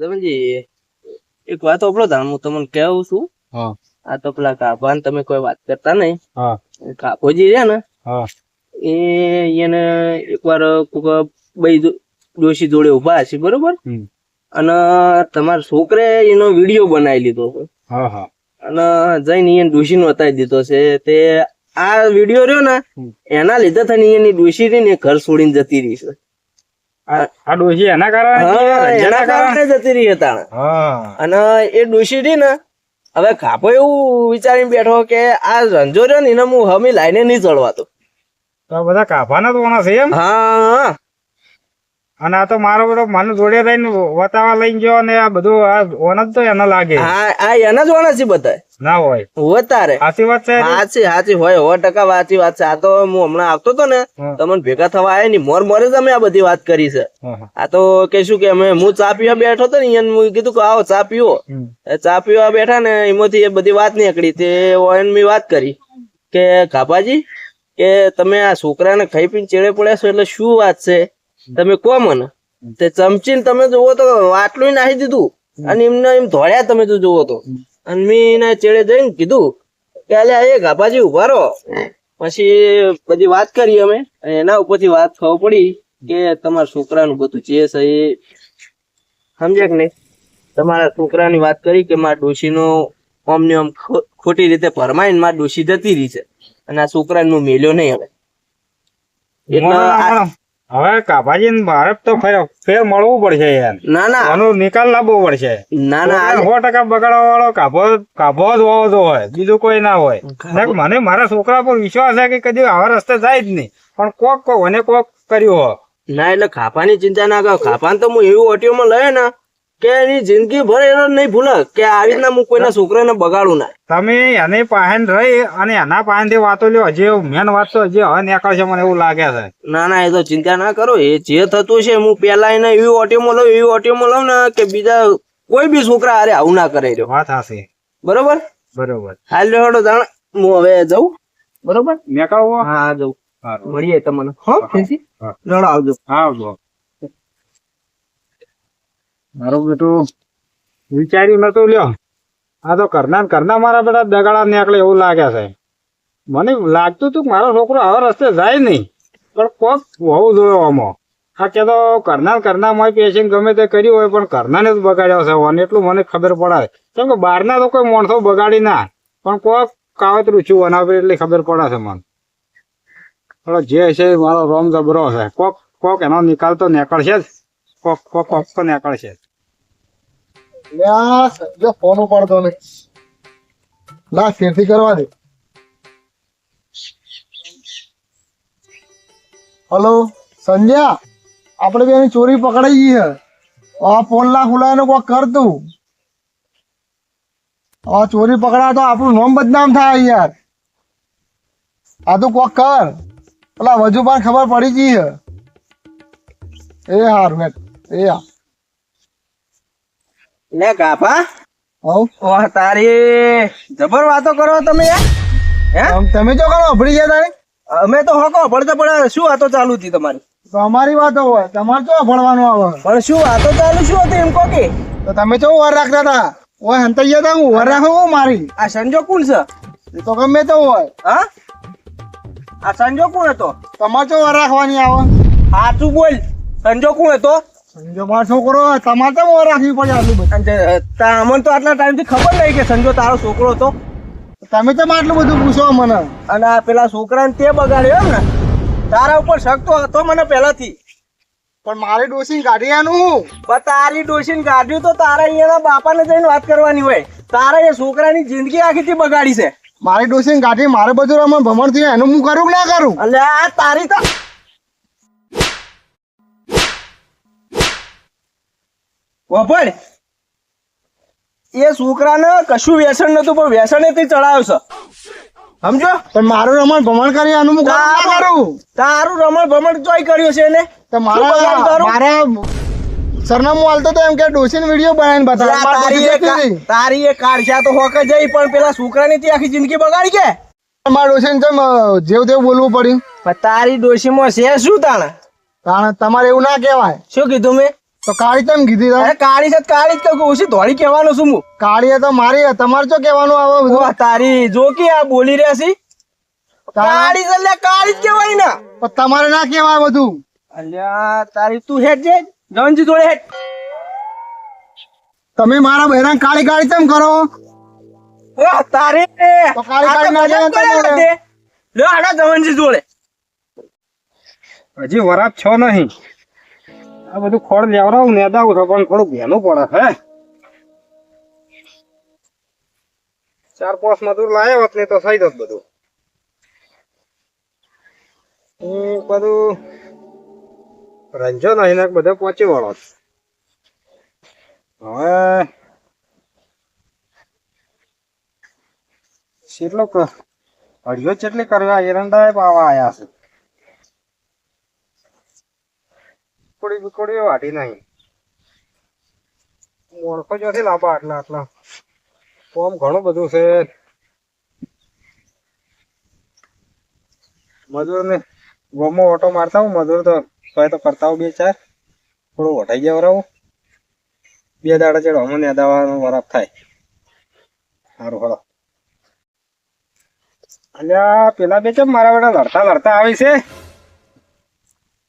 જમીનજી એક વાત ઓપડો હું તમને કહું છું. આ તો પેલા કાભા તમે કોઈ વાત કરતા નહીં. કાભોજી રહ્યા ને એ એને એકવાર બે ડોશી જોડે ઊભા હશે બરોબર? અને તમારા છોકરે એનો વીડિયો બનાવી લીધો છે. અને જઈને એને ડોશીનો બતાવી દીધો છે. તે આ વીડિયો રહ્યો ને એના લીધે થઈને એની ડોશી રહી ને ઘર છોડીને જતી રહી છે. આ આ ડોશી એના કારણે? એના કારણે? જતી રહી હતા હા. અને એ ડોશી રહી ને હવે કાપો એવું વિચારીને બેઠો કે આ રંજો રહ્યો ને એને હું હમી લાઈને નહીં ચડવાતો. બધા કાભાના તો ઓના છે એમ? હા. અને આ તો મારો બધો મને જોડે રહીને વતાવા લઈને ગયો અને આ બધું આ ઓન જ તો એને લાગે. આ એના જ વાણા છે બધા ના હોય. વતારે સાચી વાત છે. સાચી સાચી હોય સો ટકા સાચી વાત છે. આ તો હું હમણાં આવતો હતો ને તમને ભેગા થવા આવ્યા ની મોર મોરે જ અમે આ બધી વાત કરી છે. હા, હા. આ તો કહીશું કે અમે હું ચા પીવા બેઠો હતો ને એમ મેં કીધું કે આવો ચા પીવો. ચા પીવા બેઠા ને એમાંથી એ બધી વાત નીકળી. તે ઓએન મેં વાત કરી કે કાપાજી કે તમે આ છોકરાને ખાઈ પીને ચેડે પડ્યા છો? એટલે શું વાત છે? તમે કહો મને. તે ચમચીને તમે જુઓ તો આટલું નાખી દીધું. અને એમને એમ ધોળ્યા તમે તો જુઓ તો. અને મેં એના ચેડે જઈને કીધું કે અલ્યા એ ગાભાજી ઊભા રહો. પછી બધી વાત કરી અમે. એના ઉપરથી વાત ખબર પડી કે તમારા છોકરાનું બધું જે છે એ સમજે કે નહીં? તમારા છોકરાની વાત કરી કે મારા ડોશીનો આમ ને આમ ખોટી રીતે ભરમાઈને મારા ડોશી જતી રહી છે. અને આ છોકરાને હું મેલ્યો નહીં હવે. એટલે. હવે કાભાજી ને તો ફેર મળવું પડશે યાર ના ના. આનો નિકાલ લાવવો પડશે. ના ના આ- સો ટકા બગાડવા વાળો કાભો કાભો જ હોવો હોય બીજું કોઈ ના હોય. મને મારા છોકરા પર વિશ્વાસ છે કે કદી આવા રસ્તે જાય જ નહીં. પણ કોક કોક અને કોક કર્યું હોય. ના એટલે ખાપાની ચિંતા ના કરો. ખાપાને તો હું એવું ઓટીઓમાં લયો ને કે એની જિંદગી ભર એનો નહીં ભૂલે કે આવી રીતના હું કોઈના છોકરાને બગાડું ના. તમે એને પાહેન રહી અને એના પાહેનથી વાતો લ્યો. હજી મેન વાત તો હજી હવે નીકળશે મને એવું લાગે છે. ના ના એ તો ચિંતા ના કરો. એ જે થતું છે હું પેલા એને એવી ઓટીઓમાં લઉં એવી ઓટીઓમાં લઉં ને કે બીજા કોઈ બી છોકરા અરે આવું ના કરે રહ્યો. વાત હશે બરોબર? બરોબર. હાલ લેવડો જાણ હું હવે જઉં. બરોબર? નીકળવો હા જઉં. મળીએ તમને. હો ફેંસી? હા. આવજો. આવજો. મારું બેટો વિચાર્યું નતું લ્યો. આ તો કરના કરના મારા બેટા દગાડા નીકળે એવું લાગે છે. મને લાગતું હતું કે મારો છોકરો આવા રસ્તે જાય નહીં. પણ કોક હોવું જોયો આમાં. આ કે તો કરના કરના માં પેશન્ટ ગમે તે કર્યું હોય, પણ કરનાને જ બગાડ્યો છે. અને એટલું મને ખબર પડે કેમ કે બહારના તો કોઈ માણસો બગાડી ના. પણ કોક કાવતરું છું પર એટલે ખબર પડે છે મને. જે છે મારો રોમ જબરો છે. કોક કોક એનો નિકાલ તો નીકળશે જ. કોક કોક કોક હલો સંજ્યા આપણે બે ચોરી પકડાઈ આ ફોન લાખ ખુલાવાનો કોક કર તું. આ ચોરી પકડા તો આપણું નામ બદનામ થાય યાર. આ તું કોક કર. પેલા વજુ પણ ખબર પડી ગઈ છે. એ હારું હેટ હા લે કાપા હવ ઓહ તારી જબર વાતો કરો તમે હે? તમે જો કરો અભડી ગયા તારે? અમે તો હોકો પડતા પડે શું વાતો ચાલુ હતી તમારી? તો અમારી વાતો હોય તમારે ચો ભણવાનું આવે. પણ શું વાતો ચાલુ શું હતી એમ કે? તો તમે જો વાર રાખતા હતા. ઓય હંતાઈ ગયા હતા હું વાર રાખો હું મારી? આ સંજો કોણ છે? એ તો ગમે તો હોય. હા? આ સંજો કોણ હતો? તમારે જો વાર રાખવાની આવે. સાચું બોલ સંજો કોણ હતો? મારો છોકરો તમારે તો વાર રાખવી પડે આટલું બધું. અમને તો આટલા ટાઈમથી ખબર નહીં કે સંજો તારો છોકરો હતો તમે તો આટલું બધું પૂછો મને. અને આ પેલા છોકરાને તે બગાડ્યો એમ ને. તારા ઉપર શક તો હતો મને પહેલાથી. પણ મારે ડોસીને કાઢ્યાનું હું? પણ તારી ડોસીને કાઢ્યું તો તારા અહીંયાના બાપાને જઈને વાત કરવાની હોય. તારા એ છોકરાની જિંદગી આખીથી બગાડી છે. મારી ડોસીને કાઢી મારે બધું રમણ ભમણ થયું એનું હું કરું કે ના કરું? એટલે આ તારી તો વપડ એ છોકરાને કશું વ્યસન નતું પણ વ્યસન તે ચડાવ્યો છે. સમજો? પણ મારું રમણ ભમણ કરી આનું હું કરું કરું? તારું રમણ ભમણ ચોય કર્યું છે એને? તો મારા સરનામું હાલતો તો એમ કે ડોસી વીડિયો બનાવીને બતાવે. તારી એ કાઢશા તો હોકે જઈ પણ પેલા છોકરાની તે આખી જિંદગી બગાડી કે? મારા ડોસીને જેમ જેવું તેવું બોલવું પડ્યું. તારી ડોસીમાં છે શું તાણે? કારણ તમારે એવું ના કહેવાય. શું કીધું મેં? તો કાળી કીધી તમે? અરે કાળી છે કાળી જ કહું ઓછી ધોળી કહેવાનું છું હું. કાળી તો મારી તમારે શું કહેવાનું આવે બધું? તારી જો કે આ બોલી રહ્યા છી? કાળી છે એટલે કાળી જ કહેવાય ને. પણ તમારે ના કહેવાય બધું. અલ્યા તારી તું હેડ જે. જવનજી જોડે હેડ. તમે મારા બહેરા કાળી કાળી તેમ કરો? તારી. કાળી કાળી ના જાય લો આડા જવનજી જોડે. હજી વરાપ છો નહીં. આ બધું ખોળ લેવડાવું ને દાવું તો પણ થોડું વહેલું પડે, હે? ચાર પાંચ મજૂર લાયા હોત ને તો થઈ જત બધું. હું બધું રંજો નહીં ને બધે પહોંચી વળો હવે કેટલો અઢીઓ ચેટલી કરવા એરંડા પાવા આયા છે. કુડી બિકુડીઓ વાટી નહીં મોણસો જોથી લાંબા આટલા આટલા. ફોર્મ ઘણું બધું છે. મજૂર ને ગોમો ઓટો મારતા હું મજૂર તો તોય તો કરતા બે ચાર. થોડું વટાઈ ગયા વરાવું બે દાડા ચેડો અમને યાદાવાનો વરાપ થાય. સારું હળો અલ્યા, પેલા બે ચમ મારા બેટા લડતા લડતા આવી છે.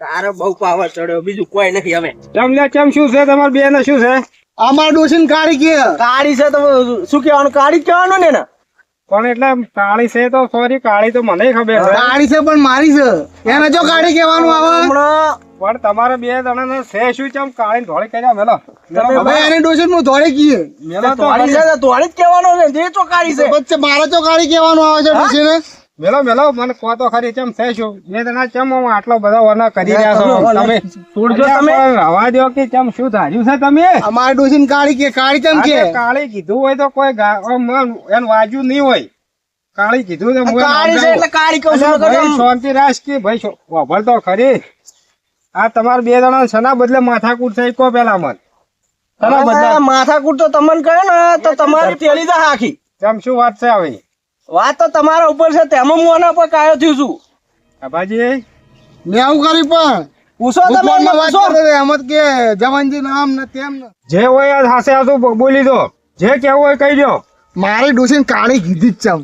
તારો બહુ પાવર ચડ્યો. બીજું કોઈ નથી હવે. તમને કેમ શું છે? તમારે બે ને શું છે? અમાર ડોસીને કાળી કે? કાળી છે તો શું કહેવાનું? કાળી કહેવાનું ને ને પણ એટલે કાળી છે તો સોરી કાળી તો મને ખબર છે. કાળી છે પણ મારી છે. એને જો કાળી કહેવાનું આવે. પણ તમારે બે જણાને છે શું? છે કાળી ધોળી કર્યા મેલો? હવે એની ડોસી હું ધોળી કીએ. મેલો તો ધોળી છે તો ધોળી જ કહેવાનું ને જે તો કાળી છે. વચ્ચે મારે તો કાળી કહેવાનું આવે છે ડોસીને મેલો મેલો મને કો તો ખરી ચમ છે શું બે જણા ચમ આટલો બધો વના કરી રહ્યા છો? તમે તોડજો તમે. હવા દો કે ચમ શું ધાર્યું છે તમે? અમાર ડોસીન કાળી કે કાળી કેમ કે? કાળી કીધું હોય તો કોઈ એનું વાજ્યું નહીં હોય. કાળી કીધું તો કાળી છે. એટલે કાળી કહું છું શાંતિ રાખ કે ભાઈ છો- વાપર તો ખરી. આ તમાર બે જણા સના બદલે માથાકૂટ થઈ કો પેલા મન. સના બદલે માથાકૂટ તો તમને કહે ને તો તમારી પેલી જ હાખી. ચમ શું વાત છે હવે વાત તો તમારા ઉપર છે તેમાં હું આના પર કાયો થયું છું. આભાજી. મેં આવું કરી પણ પૂછો તમે પૂછો. એમ જ કે જવાનજી નામ ને તેમ ને. જે હોય આ હાસે હાસુ બોલી દો. જે કેવું હોય કહી દો. મારી ડોસીને કાળી કીધી જ ચમ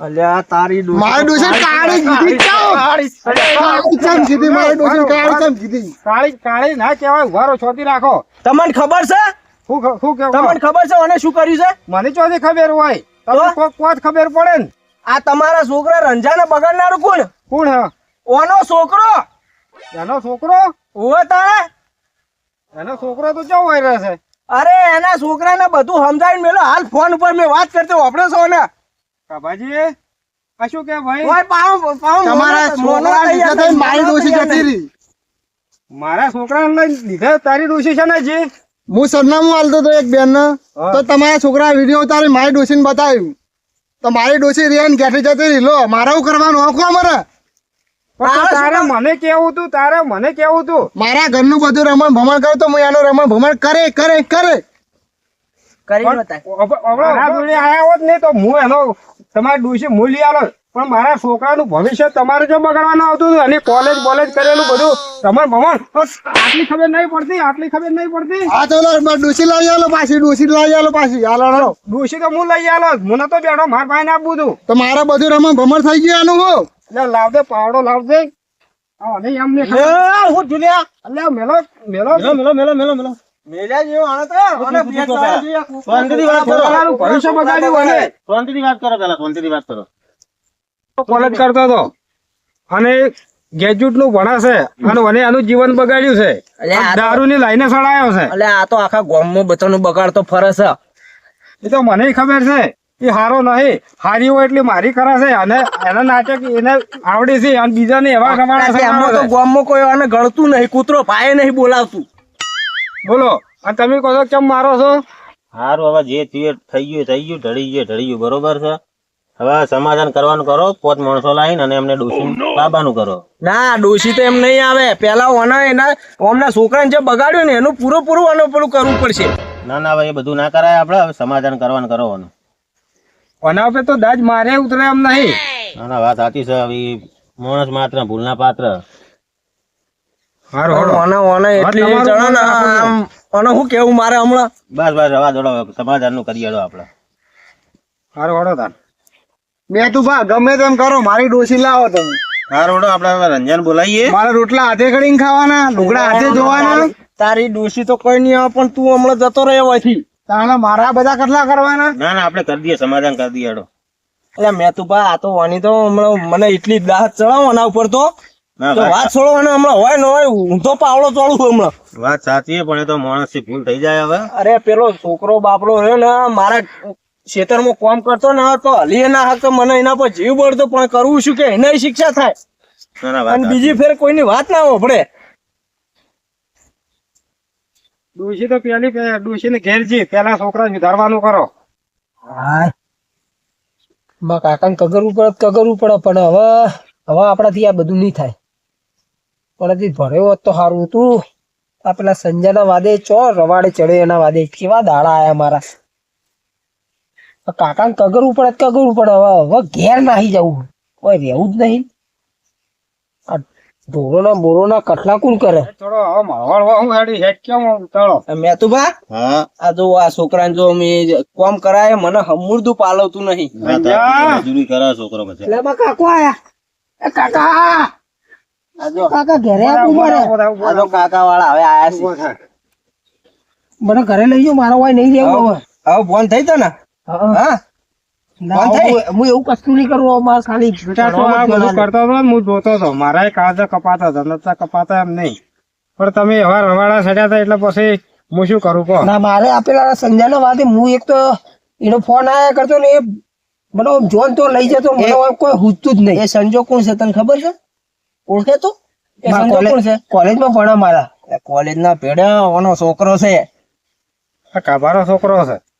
અલ્યા તારી ડોશી મારી તો કાળી કીધી ચમ કાળી છે. કાળી ચમ કીધી મારી ડોસીને કાળી ચમ કીધી. કાળી કાળી ના કહેવાય ઉભારો છોતી રાખો. તમને ખબર છે? શું શું તમને ખબર છે મને શું કર્યું છે? મને ચોથી ખબર હોય. તો? કોક કોત ખબર પડે ને? આ તમારા છોકરા રંજાને બગાડનારું કોણ? કોણ હે? ઓનો છોકરો? એનો છોકરો? ઓવે તારે? એનો છોકરો તો કેવો હોય રહેશે અરે એના છોકરાને બધું સમજાવીને મેલો. હાલ ફોન ઉપર મેં વાત કરતો આપણે છો ને? કાભાજી આ શું કે ભાઈ? ઓય પાઉં પાઉં તમારા છોકરા લીધા થઈને મારી મોનો જતી. રહી. મારા છોકરાને લીધે તારી ડોશી છે ને જી? હું સરનામું આલતો હતો એક બેન. તો તમારા છોકરા વીડિયો ઉતારી મારી ડોસીને બતાવ્યું તો મારી ડોસી રિયાન ઘેઠી જતી રહી લો મારે કરવાનું આખું અમારે તારે મને કેવું તું તારે મને કેવું તું મારા ઘરનું બધું રમણ ભમણ કરે તો હું એનું રમણ ભમણ કરે કરે કરે કરી બતાય. આયા હોત ને તો હું એનો તમારી ડોસી મૂલી આલો પણ મારા છોકરાનું ભવિષ્ય તમારે જો બગાડવાનું આવતું હતું અને કોલેજ બોલેજ કરેલું બધું રમણ ભમણ આટલી ખબર નહીં પડતી આટલી ખબર નહીં પડતી આ તો લો, લઈ ડોસી આલો પાછી ડોસી લઈ આલો પાછી હાલો હાલો તો હું લઈ આલો મને તો બેઠો માર ભાઈને આપવું તું તો મારે બધું રમણ ભમણ થઈ ગયું એનું હું એટલે લાવજે પાવડો લાવજે અને એમને એ, હું જુલિયા એટલે મેલો મેલો મેલો મેલો મેલો મેલો મેલ્યા જેવો આનો તો આને શાંતિથી વાત કરો. તમારું ભવિષ્ય બગાડ્યું અને શાંતિથી વાત કરો પેલા શાંતિથી વાત કરો કોલેજ કરતો હતો. અને ગ્રેજ્યુએટનું ભણાશે અને મને એનું જીવન બગાડ્યું છે. દારૂ ની લાઈને સડાયો છે. એટલે આ તો આખા ગામમાં બધાનું બગાડ તો ફરે છે. એ તો મને ખબર છે. એ હારો નહીં. હારી હોય એટલે મારી કરે છે અને એના નાટક એને આવડે છે અને બીજાને એવા રમાડા છે એમાં તો ગામમાં કોઈ આને ગળતું નહીં કૂતરો પાયે નહીં બોલાવતું. બોલો અને તમે કહો છો કેમ મારો છો? હારું હવે જે થઈ ગયું થઈ ગયું ઢળી ગયું ઢળી ગયું બરોબર છે? હવે સમાધાન કરવાનું કરો પોત માણસો લાવીને અને એમને ડોસી બાબાનું કરો. ના ડોશી તો એમ નહીં આવે. પેલા ઓના એના ઓમના છોકરાને જે બગાડ્યું ને એનું પૂરું પૂરું આનું પેલું કરવું પડશે. ના ના હવે એ બધું ના કરાય આપણે હવે સમાધાન કરવાનું કરો ઓનું. ઓના ઉપર તો દાજ મારે ઉતરે એમ નહીં. ના ના વાત સાચી છે. હવે માણસ માત્ર ભૂલના પાત્ર. હારું હારું. ઓને ઓને એટલી જણા ને આમ ઓને શું કેવું મારે હમણાં? બસ બસ સમાધાનનું કરી આપડે આપણે. હારું હારું તાન. મેં તું ભા ગમે તેમ કરો મારી ડોસી લાવો તમે. હા રોડો આપણે રંજન બોલાવીએ મારા રોટલા હાથે કરીને ખાવાના ઢોકળા હાથે ધોવાના. તારી ડોસી તો કોઈ નહીં આવે પણ તું હમણાં જતો રહ્યો હોયથી તાણે મારા બધા કેટલા કરવાના? ના ના આપણે કરી દઈએ સમાધાન કરી દઈએ હેડો એટલે મેં તું ભા આ તો વાની તો હમણાં મને એટલી દાહત ચડાવો આના ઉપર તો. વાત વાત છોડો અને હમણાં હોય ન હોય હું તો પાવડો ચોળું હમણાં. વાત સાચી પણ એ તો માણસથી ભૂલ થઈ જાય હવે. અરે પેલો છોકરો બાપડો રહ્યો ને મારા ખેતરમાં કોમ કરતો ને તો હલી ના હાક મને એના પર જીવ બળતો પણ કરવું શું કે? એને શિક્ષા થાય. ના ના વાત અને બીજી ફેર કોઈની વાત ના હોભળે ડોશી તો પેલી ડોશી ને ઘેર જી પેલા છોકરા સુધારવાનું કરો. માં કાકાને કગરવું પડે કગરવું પડે પણ હવે હવે આપણાથી આ બધું નહીં થાય. પણ ભર્યો હોત તો સારું હતું. આ પેલા સંજયના વાદે ચો રવાડે ચડે એના વાદે. કેવા દાડા આયા મારા. કાકાને કગરવું પડે કગરવું પડે હવે હવે ઘેર નાહી જવું. કોઈ રહેવું જ નહીં. આ ઢોરોના બોરોના કટલા કોણ કરે? થોડો હવે માહોલ હું હેડી હેડ કેમ તળો મેં તો ભા હા. આ જો આ છોકરાને જો મેં કામ કરાય મને હમુરદું પાલવતું નહીં. મજૂરી કરે છોકરો પછી. બા કાકો આયા? એ કાકા! આ કાકા ઘરે કાકા વાળા હવે આયા છે. મને ઘરે લઈ જાઓ મારો હોય નહીં રહેવું હવે. હવે ફોન થઈ તો ને. હા. હા? એવું કશું નહીં કરું મારે ખાલી બેટા તો આ બધું કરતો હતો હું જોતો હતો મારા કાળજા કપાતા હતા નતા કપાતા એમ નહીં. પણ તમે એવા રવાડા સડ્યા હતા એટલે પછી હું શું કરું કહો? ના મારે આપેલા સંજાના વાદે હું એક તો એનો ફોન આયા કરતો ને એ મને જોન તો લઈ જતો મને કોઈ હુજતું જ નહીં. એ સંજો કોણ છે તને ખબર છે? ઓળખે તો? એ સંજો કોલેજ- કોણ છે? કોલેજમાં ભણા મારા. કોલેજ ના ભેડે ઓનો છોકરો છે. આ કાભારો છોકરો છે.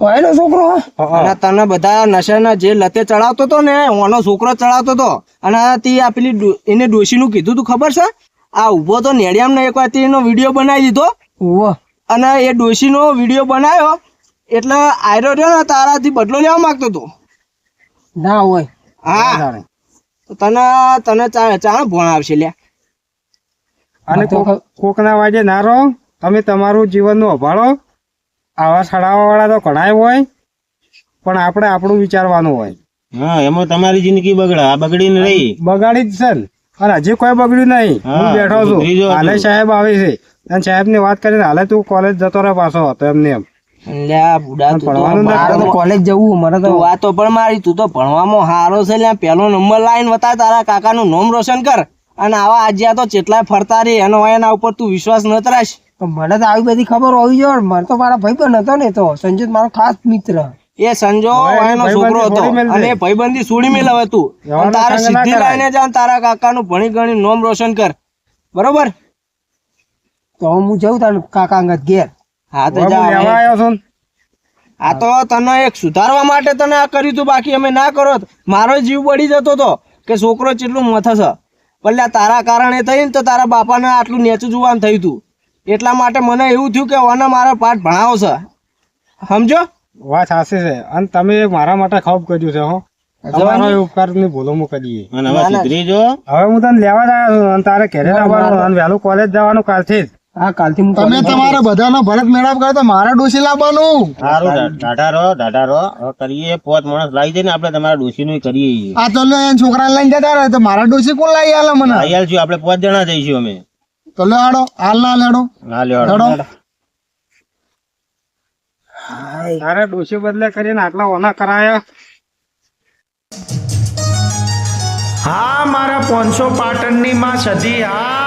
એનો છોકરો. અને તને બધા નશાના જે લતે ચડાવતો તો ને ઓનો છોકરો ચડાવતો તો અને તે આ પેલી એને ડોશીનું કીધું તું ખબર છે? આ ઊભો તો નેડિયામ ને એક વાર એનો વીડિયો બનાવી દીધો. અને એ ડોશીનો વીડિયો બનાવ્યો. એટલે આયરો રહ્યો ને તારાથી બદલો લેવા માંગતો હતો. ના હોય. હા. તો તને તને ચા ભણ આવશે લે અને કોક- કોકના વાજે ના રહો. તમે તમારું જીવનનું અભાળો. આવા સડાવા વાળા તો ઘણાય હોય પણ આપણે આપણું વિચારવાનું હોય. હા એમાં તમારી જિંદગી બગડે. આ બગડીને રહી. બગાડી જ છે ને. અને હજી કોઈ બગડ્યું નહીં. હું બેઠો છું. હાલે સાહેબ આવે છે. અને સાહેબની વાત કરીને હાલે તું કોલેજ જતો રહે પાછો હતો એમને એમ. કોલેજ જવું મને તો તું વાતો પણ મારી તું તો ભણવામાં હારો છે લ્યા. પેલો નંબર લાઈન બતા તારા કાકાનું નામ રોશન કર. અને આવા આજ્યા તો ચેટલાય ફરતા રે એનો એના ઉપર તું વિશ્વાસ ન તરાશ. મને તો આવી બધી ખબર હોવી જોઈએ. મને તો મારા ભાઈબંધ હતો ને તો. સંજોત મારો ખાસ મિત્ર. એ સંજો એની છોકરો હતો. અને ભાઈબંધી સુડી મેલ હવે તું તારે સીધી લાઈને જા તારા કાકાનું ભણી ગણી નામ રોશન કર. બરોબર? તો હું જઉં તાર કાકા અંગત ઘેર. હા તો જા આવ્યો છું આ તો તને એક સુધારવા માટે તને આ કર્યું તું. બાકી અમે ના કરો. મારો જીવ બળી જતો તો કે છોકરો ચેટલું મથ છે. પણ તારા કારણે થઈને તો તારા બાપાને આટલું નેચું જોવાનું થયું તું. એટલા માટે મને એવું થયું કે ઓને મારો પાઠ ભણાવો છે. સમજો? વાત સાચી છે. અને તમે મારા માટે ખબ કર્યું છે હો. તમારો એ ઉપકારની ભૂલો હું કરીએ અને હવે સુધરી જો. હવે હું તને લેવા આવ્યો છું અને તારે ઘરે આવવાનું અને વહેલું કોલેજ જવાનું કાલથી જ. હા કાલથી હું તમે તમારે બધાનો ભરત મેળાપ કરો તો મારા ડોસી લાવવાનું સારું ઢાઢા રહો ઢાઢા કરીએ પોત માણસ લાવી દે ને આપણે તમારા ડોશી નું કરીએ આ તો લો લઈને જતા રહે તો મારા ડોસી કોણ લાવી આલે મને? આયાલ છું આપણે પાંચ જણા જઈશું અમે. તો લે હાડો હાલ ના લેડો. ના લ્યો હેડો તારે ડોશી બદલે કરીને આટલા ઓના કરાયા? હા મારા પોનસો પાટણની માં સધી હા.